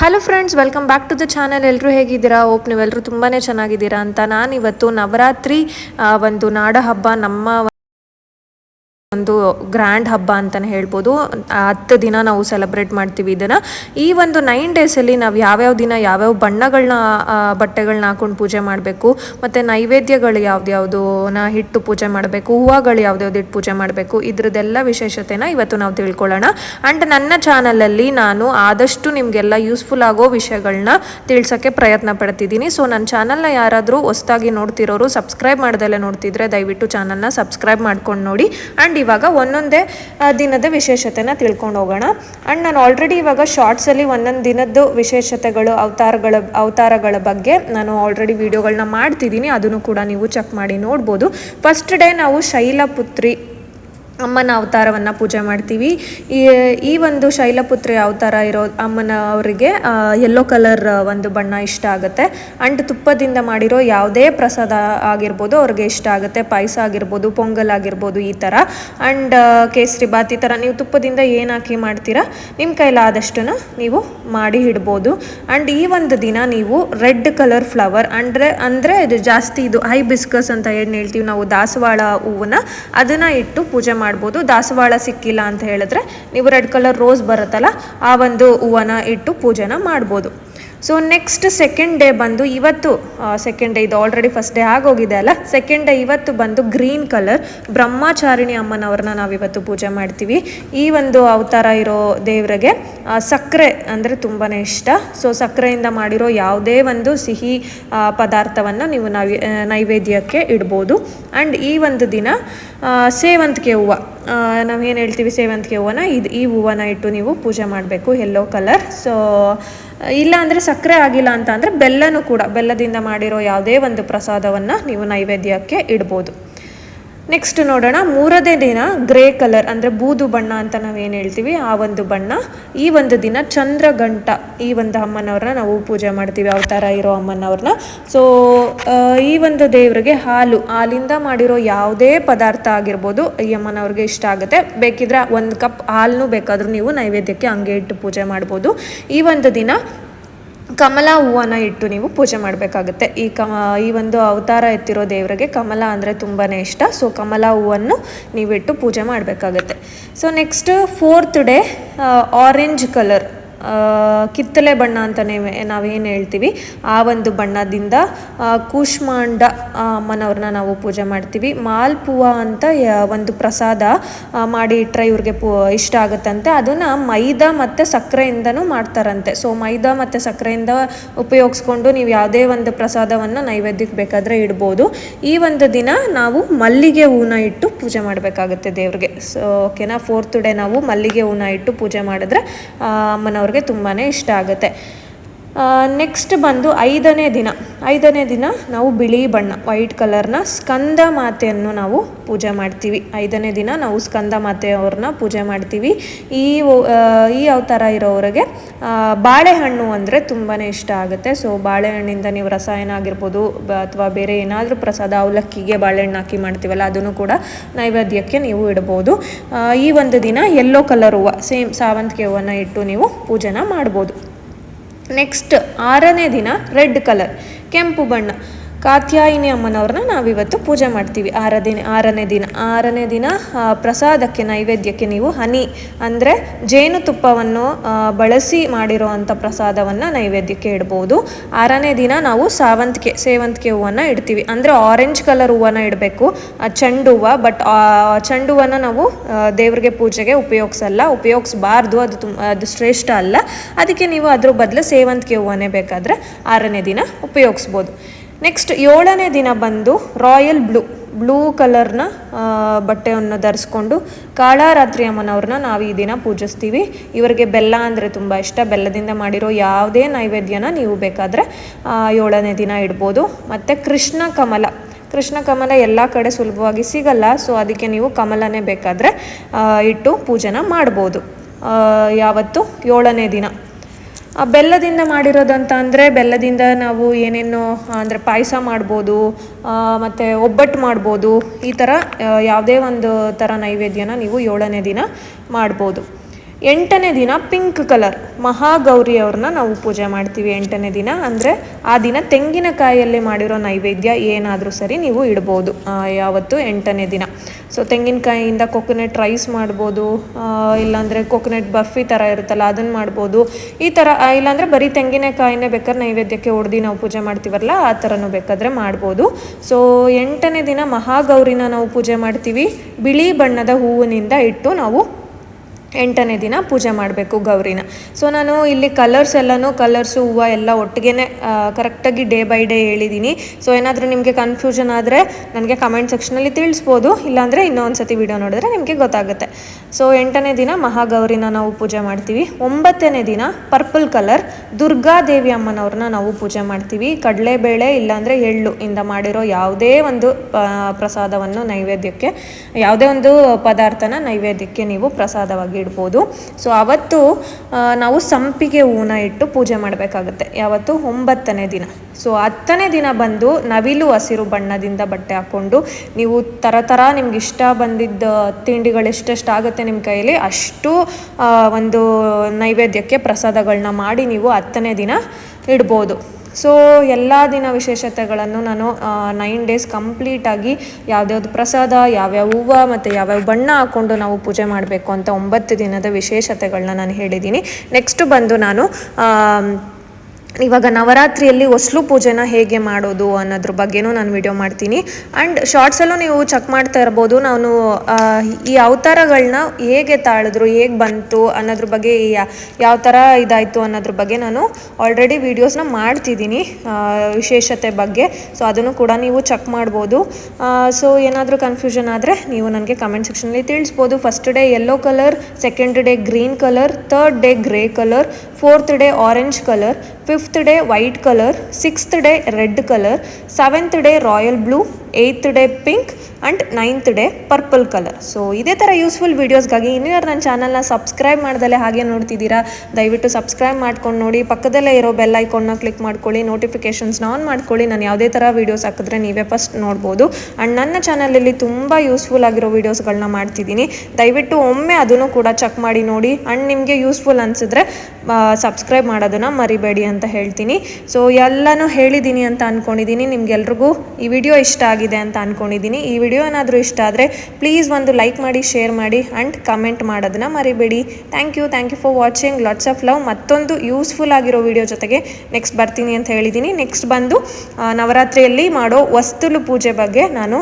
Hello friends welcome back to the channel ಎಲ್ಲರೂ ಹೇಗಿದ್ದೀರಾ? ಓಪ್ ನೀವೆಲ್ಲರೂ ತುಂಬಾ ಚೆನ್ನಾಗಿದ್ದೀರಾ ಅಂತ ನಾನಿವತ್ತು ನವರಾತ್ರಿ ಒಂದು ನಾಡಹಬ್ಬ ನಮ್ಮ ಒಂದು ಗ್ರ್ಯಾಂಡ್ ಹಬ್ಬ ಅಂತಲೇ ಹೇಳ್ಬೋದು. ಹತ್ತು ದಿನ ನಾವು ಸೆಲೆಬ್ರೇಟ್ ಮಾಡ್ತೀವಿ ಇದನ್ನು. ಈ ಒಂದು ನೈನ್ ಡೇಸಲ್ಲಿ ನಾವು ಯಾವ್ಯಾವ ದಿನ ಯಾವ್ಯಾವ ಬಣ್ಣಗಳನ್ನ ಬಟ್ಟೆಗಳನ್ನ ಹಾಕೊಂಡು ಪೂಜೆ ಮಾಡಬೇಕು, ಮತ್ತು ನೈವೇದ್ಯಗಳು ಯಾವ್ದ್ಯಾವ್ದನ್ನ ಹಿಟ್ಟು ಪೂಜೆ ಮಾಡಬೇಕು, ಹೂವುಗಳು ಯಾವ್ದ್ಯಾವ್ದು ಇಟ್ಟು ಪೂಜೆ ಮಾಡಬೇಕು, ಇದ್ರದ್ದೆಲ್ಲ ವಿಶೇಷತೆನ ಇವತ್ತು ನಾವು ತಿಳ್ಕೊಳ್ಳೋಣ. ಆ್ಯಂಡ್ ನನ್ನ ಚಾನಲಲ್ಲಿ ನಾನು ಆದಷ್ಟು ನಿಮಗೆಲ್ಲ ಯೂಸ್ಫುಲ್ ಆಗೋ ವಿಷಯಗಳನ್ನ ತಿಳ್ಸೋಕ್ಕೆ ಪ್ರಯತ್ನ ಪಡ್ತಿದ್ದೀನಿ. ಸೊ ನನ್ನ ಚಾನಲ್ನ ಯಾರಾದರೂ ಹೊಸ್ದಾಗಿ ನೋಡ್ತಿರೋರು ಸಬ್ಸ್ಕ್ರೈಬ್ ಮಾಡ್ದಲ್ಲೇ ನೋಡ್ತಿದ್ರೆ ದಯವಿಟ್ಟು ಚಾನಲ್ನ ಸಬ್ಸ್ಕ್ರೈಬ್ ಮಾಡ್ಕೊಂಡು ನೋಡಿ. ಆ್ಯಂಡ್ ಇವಾಗ ಒಂದೊಂದೇ ದಿನದ ವಿಶೇಷತೆನ ತಿಳ್ಕೊಂಡು ಹೋಗೋಣ. ಆ್ಯಂಡ್ ನಾನು ಆಲ್ರೆಡಿ ಇವಾಗ ಶಾರ್ಟ್ಸಲ್ಲಿ ಒಂದೊಂದು ದಿನದ್ದು ವಿಶೇಷತೆಗಳು, ಅವತಾರಗಳ ಅವತಾರಗಳ ಬಗ್ಗೆ ನಾನು ಆಲ್ರೆಡಿ ವಿಡಿಯೋಗಳನ್ನ ಮಾಡ್ತಿದ್ದೀನಿ ಅದನ್ನು ಕೂಡ ನೀವು ಚೆಕ್ ಮಾಡಿ ನೋಡ್ಬೋದು. ಫಸ್ಟ್ ಡೇ ನಾವು ಶೈಲಪುತ್ರಿ ಅಮ್ಮನ ಅವತಾರವನ್ನು ಪೂಜೆ ಮಾಡ್ತೀವಿ. ಈ ಒಂದು ಶೈಲಪುತ್ರಿ ಅವತಾರ ಇರೋ ಅಮ್ಮನ ಅವರಿಗೆ ಯೆಲ್ಲೋ ಕಲರ್ ಒಂದು ಬಣ್ಣ ಇಷ್ಟ ಆಗುತ್ತೆ. ಆ್ಯಂಡ್ ತುಪ್ಪದಿಂದ ಮಾಡಿರೋ ಯಾವುದೇ ಪ್ರಸಾದ ಆಗಿರ್ಬೋದು ಅವ್ರಿಗೆ ಇಷ್ಟ ಆಗುತ್ತೆ. ಪಾಯಸ ಆಗಿರ್ಬೋದು, ಪೊಂಗಲ್ ಆಗಿರ್ಬೋದು, ಈ ಥರ ಆ್ಯಂಡ್ ಕೇಸರಿ ಬಾತ್ ಈ ಥರ ನೀವು ತುಪ್ಪದಿಂದ ಏನು ಹಾಕಿ ಮಾಡ್ತೀರಾ? ನಿಮ್ಮ ಕೈಲಾದಷ್ಟನ್ನು ನೀವು ಮಾಡಿ ಇಡ್ಬೋದು. ಆ್ಯಂಡ್ ಈ ಒಂದು ದಿನ ನೀವು ರೆಡ್ ಕಲರ್ ಫ್ಲವರ್ ಅಂದರೆ ಅಂದರೆ ಇದು ಜಾಸ್ತಿ ಇದು ಹೈ ಬಿಸ್ಕಸ್ ಅಂತ ಏನು ಹೇಳ್ತೀವಿ ನಾವು ದಾಸವಾಳ ಹೂವನ್ನ ಅದನ್ನು ಇಟ್ಟು ಪೂಜೆ ಮಾಡ್ಬೋದು. ದಾಸವಾಳ ಸಿಕ್ಕಿಲ್ಲ ಅಂತ ಹೇಳಿದ್ರೆ, ನೀವು ರೆಡ್ ಕಲರ್ ರೋಸ್ ಬರುತ್ತಲ್ಲ, ಆ ಒಂದು ಹೂವನ್ನ ಇಟ್ಟು ಪೂಜೆನ ಮಾಡ್ಬೋದು. ಸೊ ನೆಕ್ಸ್ಟ್ ಸೆಕೆಂಡ್ ಡೇ ಬಂದು ಇವತ್ತು ಸೆಕೆಂಡ್ ಡೇ ಇದು ಆಲ್ರೆಡಿ ಫಸ್ಟ್ ಡೇ ಆಗೋಗಿದೆ ಅಲ್ಲ? ಸೆಕೆಂಡ್ ಡೇ ಇವತ್ತು ಬಂದು ಗ್ರೀನ್ ಕಲರ್ ಬ್ರಹ್ಮಚಾರಿಣಿ ಅಮ್ಮನವ್ರನ್ನ ನಾವಿವತ್ತು ಪೂಜೆ ಮಾಡ್ತೀವಿ. ಈ ಒಂದು ಅವತಾರ ಇರೋ ದೇವರಿಗೆ ಸಕ್ಕರೆ ಅಂದರೆ ತುಂಬಾ ಇಷ್ಟ. ಸೊ ಸಕ್ಕರೆಯಿಂದ ಮಾಡಿರೋ ಯಾವುದೇ ಒಂದು ಸಿಹಿ ಪದಾರ್ಥವನ್ನು ನೀವು ನೈವೇ ನೈವೇದ್ಯಕ್ಕೆ ಇಡ್ಬೋದು. ಆ್ಯಂಡ್ ಈ ಒಂದು ದಿನ ಸೇವಂತಿಗೆ ಹೂವು. ಏನು ಹೇಳ್ತೀವಿ ಸೇವಂತಿಗೆ ಹೂವನ? ಇದು, ಈ ಹೂವನ ಇಟ್ಟು ನೀವು ಪೂಜೆ ಮಾಡಬೇಕು ಯೆಲ್ಲೋ ಕಲರ್ ಸೊ ಇಲ್ಲ ಅಂದರೆ ಸಕ್ಕರೆ ಆಗಿಲ್ಲ ಅಂತ ಅಂದರೆ ಬೆಲ್ಲನೂ ಕೂಡ, ಬೆಲ್ಲದಿಂದ ಮಾಡಿರೋ ಯಾವುದೇ ಒಂದು ಪ್ರಸಾದವನ್ನು ನೀವು ನೈವೇದ್ಯಕ್ಕೆ ಇಡ್ಬೋದು. ನೆಕ್ಸ್ಟ್ ನೋಡೋಣ. ಮೂರನೇ ದಿನ ಗ್ರೇ ಕಲರ್ ಅಂದರೆ ಬೂದು ಬಣ್ಣ ಅಂತ ನಾವೇನು ಹೇಳ್ತೀವಿ? ಆ ಒಂದು ಬಣ್ಣ. ಈ ಒಂದು ದಿನ ಚಂದ್ರಗಂಟ ಈ ಒಂದು ಅಮ್ಮನವ್ರನ್ನ ನಾವು ಪೂಜೆ ಮಾಡ್ತೀವಿ. ಅವತಾರ ಇರೋ ಅಮ್ಮನವ್ರನ್ನ. ಸೊ ಈ ಒಂದು ದೇವರಿಗೆ ಹಾಲು. ಹಾಲಿಂದ ಮಾಡಿರೋ ಯಾವುದೇ ಪದಾರ್ಥ ಆಗಿರ್ಬೋದು ಈ ಅಮ್ಮನವ್ರಿಗೆ ಇಷ್ಟ ಆಗುತ್ತೆ. ಬೇಕಿದ್ರೆ ಒಂದು ಕಪ್ ಹಾಲನ್ನು ಬೇಕಾದರೂ ನೀವು ನೈವೇದ್ಯಕ್ಕೆ ಹಂಗೆ ಇಟ್ಟು ಪೂಜೆ ಮಾಡ್ಬೋದು. ಈ ಒಂದು ದಿನ ಕಮಲ ಹೂವನ್ನು ಇಟ್ಟು ನೀವು ಪೂಜೆ ಮಾಡಬೇಕಾಗುತ್ತೆ. ಈ ಕಮ ಈ ಒಂದು ಅವತಾರ ಎತ್ತಿರೋ ದೇವರಿಗೆ ಕಮಲ ಅಂದರೆ ತುಂಬಾ ಇಷ್ಟ. ಸೊ ಕಮಲ ಹೂವನ್ನು ನೀವಿಟ್ಟು ಪೂಜೆ ಮಾಡಬೇಕಾಗತ್ತೆ. So next fourth day orange colour ಕಿತ್ತಲೆ ಬಣ್ಣ ಅಂತಲೇ ನಾವೇನು ಹೇಳ್ತೀವಿ. ಆ ಒಂದು ಬಣ್ಣದಿಂದ ಕೂಷ್ಮಾಂಡ ಅಮ್ಮನವ್ರನ್ನ ನಾವು ಪೂಜೆ ಮಾಡ್ತೀವಿ. ಮಾಲ್ಪುವ ಅಂತ ಒಂದು ಪ್ರಸಾದ ಮಾಡಿ ಇಟ್ಟರೆ ಇವ್ರಿಗೆ ಪೂ ಇಷ್ಟ ಆಗುತ್ತಂತೆ. ಅದನ್ನು ಮೈದಾ ಮತ್ತು ಸಕ್ಕರೆಯಿಂದನೂ ಮಾಡ್ತಾರಂತೆ. ಸೊ ಮೈದಾ ಮತ್ತು ಸಕ್ಕರೆಯಿಂದ ಉಪಯೋಗಿಸ್ಕೊಂಡು ನೀವು ಯಾವುದೇ ಒಂದು ಪ್ರಸಾದವನ್ನು ನೈವೇದ್ಯಕ್ಕೆ ಬೇಕಾದರೆ ಇಡ್ಬೋದು. ಈ ಒಂದು ದಿನ ನಾವು ಮಲ್ಲಿಗೆ ಹೂನ ಇಟ್ಟು ಪೂಜೆ ಮಾಡಬೇಕಾಗುತ್ತೆ ದೇವ್ರಿಗೆ. ಸೊ ಓಕೆನಾ ಫೋರ್ತ್ ಡೇ ನಾವು ಮಲ್ಲಿಗೆ ಹೂನ ಇಟ್ಟು ಪೂಜೆ ಮಾಡಿದ್ರೆ ಆ, ಅಮ್ಮನವ್ರಿಗೆ ತುಂಬಾ ಇಷ್ಟ ಆಗುತ್ತೆ. ನೆಕ್ಸ್ಟ್ ಬಂದು ಐದನೇ ದಿನ. ಐದನೇ ದಿನ ನಾವು ಬಿಳಿ ಬಣ್ಣ ವೈಟ್ ಕಲರ್ನ ಸ್ಕಂದ ಮಾತೆಯನ್ನು ನಾವು ಪೂಜೆ ಮಾಡ್ತೀವಿ. ಐದನೇ ದಿನ ನಾವು ಸ್ಕಂದ ಮಾತೆಯವ್ರನ್ನ ಪೂಜೆ ಮಾಡ್ತೀವಿ. ಈ ಈ ಅವತಾರ ಇರೋವ್ರಿಗೆ ಬಾಳೆಹಣ್ಣು ಅಂದರೆ ತುಂಬಾ ಇಷ್ಟ ಆಗುತ್ತೆ. ಸೊ ಬಾಳೆಹಣ್ಣಿಂದ ನೀವು ರಸಾಯನ ಆಗಿರ್ಬೋದು ಅಥವಾ ಬೇರೆ ಏನಾದರೂ ಪ್ರಸಾದ ಅವಲಕ್ಕಿಗೆ ಬಾಳೆಹಣ್ಣು ಹಾಕಿ ಮಾಡ್ತೀವಲ್ಲ, ಅದನ್ನು ಕೂಡ ನೈವೇದ್ಯಕ್ಕೆ ನೀವು ಇಡ್ಬೋದು. ಈ ಒಂದು ದಿನ ಯೆಲ್ಲೋ ಕಲರ್ ಹೂವು ಸೇಮ್ ಸಾವಂತಿಗೆ ಹೂವನ್ನು ಇಟ್ಟು ನೀವು ಪೂಜೆನ ಮಾಡ್ಬೋದು. ನೆಕ್ಸ್ಟ್ ಆರನೇ ದಿನ ರೆಡ್ ಕಲರ್ ಕೆಂಪು ಬಣ್ಣ. ಕಾತ್ಯಾಯಿನಿ ಅಮ್ಮನವ್ರನ್ನ ನಾವಿವತ್ತು ಪೂಜೆ ಮಾಡ್ತೀವಿ. ಆರನೇ ಆರನೇ ದಿನ ಆರನೇ ದಿನ ಪ್ರಸಾದಕ್ಕೆ, ನೈವೇದ್ಯಕ್ಕೆ ನೀವು ಹನಿ, ಅಂದರೆ ಜೇನುತುಪ್ಪವನ್ನು ಬಳಸಿ ಮಾಡಿರುವಂಥ ಪ್ರಸಾದವನ್ನು ನೈವೇದ್ಯಕ್ಕೆ ಇಡ್ಬೋದು. ಆರನೇ ದಿನ ನಾವು ಸಾವಂತಿಗೆ, ಸೇವಂತಿಗೆ ಹೂವನ್ನು ಇಡ್ತೀವಿ. ಅಂದರೆ ಆರೆಂಜ್ ಕಲರ್ ಹೂವನ್ನು ಇಡಬೇಕು. ಚೆಂಡು ಹೂವು ಬಟ್ ಚೆಂಡು ಹೂವನ್ನು ನಾವು ದೇವ್ರಿಗೆ ಪೂಜೆಗೆ ಉಪಯೋಗಿಸಲ್ಲ, ಉಪಯೋಗಿಸಬಾರ್ದು. ಅದು ತುಂಬ ಅದು ಶ್ರೇಷ್ಠ ಅಲ್ಲ. ಅದಕ್ಕೆ ನೀವು ಅದ್ರ ಬದಲು ಸೇವಂತಿಗೆ ಹೂವನ್ನೇ ಬೇಕಾದರೆ ಆರನೇ ದಿನ ಉಪಯೋಗಿಸ್ಬೋದು. ನೆಕ್ಸ್ಟ್ ಏಳನೇ ದಿನ ಬಂದು ರಾಯಲ್ ಬ್ಲೂ ಬ್ಲೂ ಕಲರ್ನ ಬಟ್ಟೆಯನ್ನು ಧರಿಸ್ಕೊಂಡು ಕಾಳಾರಾತ್ರಿ ಅಮ್ಮನವ್ರನ್ನ ನಾವು ಈ ದಿನ ಪೂಜಿಸ್ತೀವಿ. ಇವರಿಗೆ ಬೆಲ್ಲ ಅಂದರೆ ತುಂಬ ಇಷ್ಟ. ಬೆಲ್ಲದಿಂದ ಮಾಡಿರೋ ಯಾವುದೇ ನೈವೇದ್ಯನ ನೀವು ಬೇಕಾದರೆ ಏಳನೇ ದಿನ ಇಡ್ಬೋದು. ಮತ್ತು ಕೃಷ್ಣ ಕಮಲ ಕೃಷ್ಣ ಕಮಲ ಎಲ್ಲ ಕಡೆ ಸುಲಭವಾಗಿ ಸಿಗಲ್ಲ. ಸೊ ಅದಕ್ಕೆ ನೀವು ಕಮಲನೇ ಬೇಕಾದರೆ ಇಟ್ಟು ಪೂಜೆನ ಮಾಡ್ಬೋದು. ಯಾವತ್ತು? ಏಳನೇ ದಿನ. ಬೆಲ್ಲದಿಂದ ಮಾಡಿರೋದಂತ ಅಂದರೆ ಬೆಲ್ಲದಿಂದ ನಾವು ಏನೇನು ಅಂದರೆ ಪಾಯಸ ಮಾಡ್ಬೋದು ಮತ್ತು ಒಬ್ಬಟ್ಟು ಮಾಡ್ಬೋದು, ಈ ಥರ ಯಾವುದೇ ಒಂದು ಥರ ನೈವೇದ್ಯನ ನೀವು ಏಳನೇ ದಿನ ಮಾಡ್ಬೋದು. ಎಂಟನೇ ದಿನ ಪಿಂಕ್ ಕಲರ್, ಮಹಾಗೌರಿ ಅವ್ರನ್ನ ನಾವು ಪೂಜೆ ಮಾಡ್ತೀವಿ ಎಂಟನೇ ದಿನ, ಅಂದರೆ ಆ ದಿನ ತೆಂಗಿನಕಾಯಿಯಲ್ಲಿ ಮಾಡಿರೋ ನೈವೇದ್ಯ ಏನಾದರೂ ಸರಿ ನೀವು ಇಡ್ಬೋದು ಯಾವತ್ತು ಎಂಟನೇ ದಿನ. ಸೊ ತೆಂಗಿನಕಾಯಿಯಿಂದ ಕೊಕೊನೆಟ್ ರೈಸ್ ಮಾಡ್ಬೋದು ಇಲ್ಲಾಂದರೆ ಕೊಕೊನೆಟ್ ಬರ್ಫಿ ಥರ ಇರುತ್ತಲ್ಲ ಅದನ್ನು ಮಾಡ್ಬೋದು. ಈ ಥರ ಇಲ್ಲಾಂದರೆ ಬರೀ ತೆಂಗಿನಕಾಯಿನೇ ಬೇಕಾದ್ರೆ ನೈವೇದ್ಯಕ್ಕೆ ಹೊಡೆದು ನಾವು ಪೂಜೆ ಮಾಡ್ತೀವಲ್ಲ, ಆ ಥರನೂ ಬೇಕಾದರೆ ಮಾಡ್ಬೋದು. ಸೊ ಎಂಟನೇ ದಿನ ಮಹಾಗೌರಿನ ನಾವು ಪೂಜೆ ಮಾಡ್ತೀವಿ. ಬಿಳಿ ಬಣ್ಣದ ಹೂವಿನಿಂದ ಇಟ್ಟು ನಾವು ಎಂಟನೇ ದಿನ ಪೂಜೆ ಮಾಡಬೇಕು ಗೌರಿನ. ಸೊ ನಾನು ಇಲ್ಲಿ ಕಲರ್ಸ್ ಎಲ್ಲನೂ ಕಲರ್ಸು ಹೂವು ಎಲ್ಲ ಒಟ್ಟಿಗೆ ಕರೆಕ್ಟಾಗಿ ಡೇ ಬೈ ಡೇ ಹೇಳಿದ್ದೀನಿ ಸೊ ಏನಾದರೂ ನಿಮಗೆ ಕನ್ಫ್ಯೂಷನ್ ಆದರೆ ನನಗೆ ಕಮೆಂಟ್ ಸೆಕ್ಷನಲ್ಲಿ ತಿಳಿಸ್ಬೋದು. ಇಲ್ಲಾಂದರೆ ಇನ್ನೊಂದು ಸತಿ ವಿಡಿಯೋ ನೋಡಿದ್ರೆ ನಿಮಗೆ ಗೊತ್ತಾಗುತ್ತೆ. ಸೊ ಎಂಟನೇ ದಿನ ಮಹಾಗೌರಿನ ನಾವು ಪೂಜೆ ಮಾಡ್ತೀವಿ. ಒಂಬತ್ತನೇ ದಿನ ಪರ್ಪಲ್ ಕಲರ್ ದುರ್ಗಾದೇವಿ ಅಮ್ಮನವ್ರನ್ನ ನಾವು ಪೂಜೆ ಮಾಡ್ತೀವಿ. ಕಡಲೆಬೇಳೆ ಇಲ್ಲಾಂದರೆ ಎಳ್ಳು ಇಂದ ಮಾಡಿರೋ ಯಾವುದೇ ಒಂದು ಪ್ರಸಾದವನ್ನು ನೈವೇದ್ಯಕ್ಕೆ, ಯಾವುದೇ ಒಂದು ಪದಾರ್ಥನ ನೈವೇದ್ಯಕ್ಕೆ ನೀವು ಪ್ರಸಾದವಾಗಿ ಇಡ್ಬೋದು. ಸೊ ಅವತ್ತು ನಾವು ಸಂಪಿಗೆ ಹೂನ ಇಟ್ಟು ಪೂಜೆ ಮಾಡಬೇಕಾಗುತ್ತೆ. ಯಾವತ್ತು? ಒಂಬತ್ತನೇ ದಿನ. ಸೊ ಹತ್ತನೇ ದಿನ ಬಂದು ನವಿಲು ಹಸಿರು ಬಣ್ಣದಿಂದ ಬಟ್ಟೆ ಹಾಕ್ಕೊಂಡು ನೀವು ಥರ ಥರ ನಿಮ್ಗೆ ಇಷ್ಟ ಬಂದಿದ್ದ ತಿಂಡಿಗಳು ಎಷ್ಟೆಷ್ಟು ನಿಮ್ಮ ಕೈಯಲ್ಲಿ ಅಷ್ಟು ಒಂದು ನೈವೇದ್ಯಕ್ಕೆ ಪ್ರಸಾದಗಳನ್ನ ಮಾಡಿ ನೀವು ಹತ್ತನೇ ದಿನ ಇಡ್ಬೋದು. ಸೊ ಎಲ್ಲ ದಿನ ವಿಶೇಷತೆಗಳನ್ನು ನಾನು ನೈನ್ ಡೇಸ್ ಕಂಪ್ಲೀಟಾಗಿ ಯಾವ್ದ್ಯಾವ್ದು ಪ್ರಸಾದ, ಯಾವ್ಯಾವ ಹೂವು ಮತ್ತು ಯಾವ್ಯಾವ ಬಣ್ಣ ಹಾಕ್ಕೊಂಡು ನಾವು ಪೂಜೆ ಮಾಡಬೇಕು ಅಂತ ಒಂಬತ್ತು ದಿನದ ವಿಶೇಷತೆಗಳನ್ನ ನಾನು ಹೇಳಿದ್ದೀನಿ. ನೆಕ್ಸ್ಟ್ ಬಂದು ನಾನು ಇವಾಗ ನವರಾತ್ರಿಯಲ್ಲಿ ಹೊಸ್ಲು ಪೂಜೆನ ಹೇಗೆ ಮಾಡೋದು ಅನ್ನೋದ್ರ ಬಗ್ಗೆನೂ ನಾನು ವಿಡಿಯೋ ಮಾಡ್ತೀನಿ. ಆ್ಯಂಡ್ ಶಾರ್ಟ್ಸಲ್ಲೂ ನೀವು ಚೆಕ್ ಮಾಡ್ತಾ ಇರ್ಬೋದು, ನಾನು ಈ ಅವತಾರಗಳನ್ನ ಹೇಗೆ ತಾಳಿದ್ರು, ಹೇಗೆ ಬಂತು ಅನ್ನೋದ್ರ ಬಗ್ಗೆ ಯಾವ ಥರ ಇದಾಯಿತು ಅನ್ನೋದ್ರ ಬಗ್ಗೆ ನಾನು ಆಲ್ರೆಡಿ ವೀಡಿಯೋಸ್ನ ಮಾಡ್ತಿದ್ದೀನಿ ವಿಶೇಷತೆ ಬಗ್ಗೆ. ಸೊ ಅದನ್ನು ಕೂಡ ನೀವು ಚೆಕ್ ಮಾಡ್ಬೋದು. ಸೊ ಏನಾದರೂ ಕನ್ಫ್ಯೂಷನ್ ಆದರೆ ನೀವು ನನಗೆ ಕಮೆಂಟ್ ಸೆಕ್ಷನಲ್ಲಿ ತಿಳಿಸ್ಬೋದು. First day yellow colour second day green colour third day grey colour fourth day orange colour fifth day white color, sixth day red color, seventh day royal blue, eighth day pink and ninth day purple colour so ಇದೇ ಥರ useful ವೀಡಿಯೋಸ್ಗಾಗಿ ಇನ್ನೂ ಯಾರು ನನ್ನ ಚಾನಲ್ನ subscribe ಮಾಡ್ದಲೆ ಹಾಗೆ ನೋಡ್ತಿದ್ದೀರಾ, ದಯವಿಟ್ಟು subscribe ಮಾಡ್ಕೊಂಡು ನೋಡಿ, ಪಕ್ಕದಲ್ಲೇ ಇರೋ ಬೆಲ್ ಐಕಾನ್ನ ಕ್ಲಿಕ್ ಮಾಡ್ಕೊಳ್ಳಿ ನೋಟಿಫಿಕೇಷನ್ಸ್ನ ಆನ್ ಮಾಡ್ಕೊಳ್ಳಿ, ನಾನು ಯಾವುದೇ ಥರ ವೀಡಿಯೋಸ್ ಹಾಕಿದ್ರೆ ನೀವೇ ಫಸ್ಟ್ ನೋಡ್ಬೋದು. ಆ್ಯಂಡ್ ನನ್ನ ಚಾನಲಲ್ಲಿ ತುಂಬ ಯೂಸ್ಫುಲ್ ಆಗಿರೋ ವೀಡಿಯೋಸ್ಗಳನ್ನ ಮಾಡ್ತಿದ್ದೀನಿ. ದಯವಿಟ್ಟು ಒಮ್ಮೆ ಅದನ್ನು ಕೂಡ ಚೆಕ್ ಮಾಡಿ ನೋಡಿ ಆ್ಯಂಡ್ ನಿಮಗೆ ಯೂಸ್ಫುಲ್ ಅನಿಸಿದ್ರೆ ಸಬ್ಸ್ಕ್ರೈಬ್ ಮಾಡೋದನ್ನು ಮರಿಬೇಡಿ ಅಂತ ಹೇಳ್ತೀನಿ. ಸೊ ಎಲ್ಲನೂ ಹೇಳಿದ್ದೀನಿ ಅಂತ ಅಂದ್ಕೊಂಡಿದ್ದೀನಿ ನಿಮ್ಗೆಲ್ರಿಗೂ ಈ ವಿಡಿಯೋ ಇಷ್ಟ ಆಗಿದೆ ಅಂತ ಅಂದ್ಕೊಂಡಿದ್ದೀನಿ ಈ ವಿಡಿಯೋ ಏನಾದರೂ ಇಷ್ಟ ಆದರೆ ಪ್ಲೀಸ್ ಒಂದು ಲೈಕ್ ಮಾಡಿ ಶೇರ್ ಮಾಡಿ ಆ್ಯಂಡ್ ಕಮೆಂಟ್ ಮಾಡೋದನ್ನ ಮರಿಬೇಡಿ. Thank you thank you for watching lots of love ಮತ್ತೊಂದು ಯೂಸ್ಫುಲ್ ಆಗಿರೋ ವಿಡಿಯೋ ಜೊತೆಗೆ ನೆಕ್ಸ್ಟ್ ಬರ್ತೀನಿ ಅಂತ ಹೇಳಿದ್ದೀನಿ. ನೆಕ್ಸ್ಟ್ ಬಂದು ನವರಾತ್ರಿಯಲ್ಲಿ ಮಾಡೋ ವಸ್ತುಲು ಪೂಜೆ ಬಗ್ಗೆ ನಾನು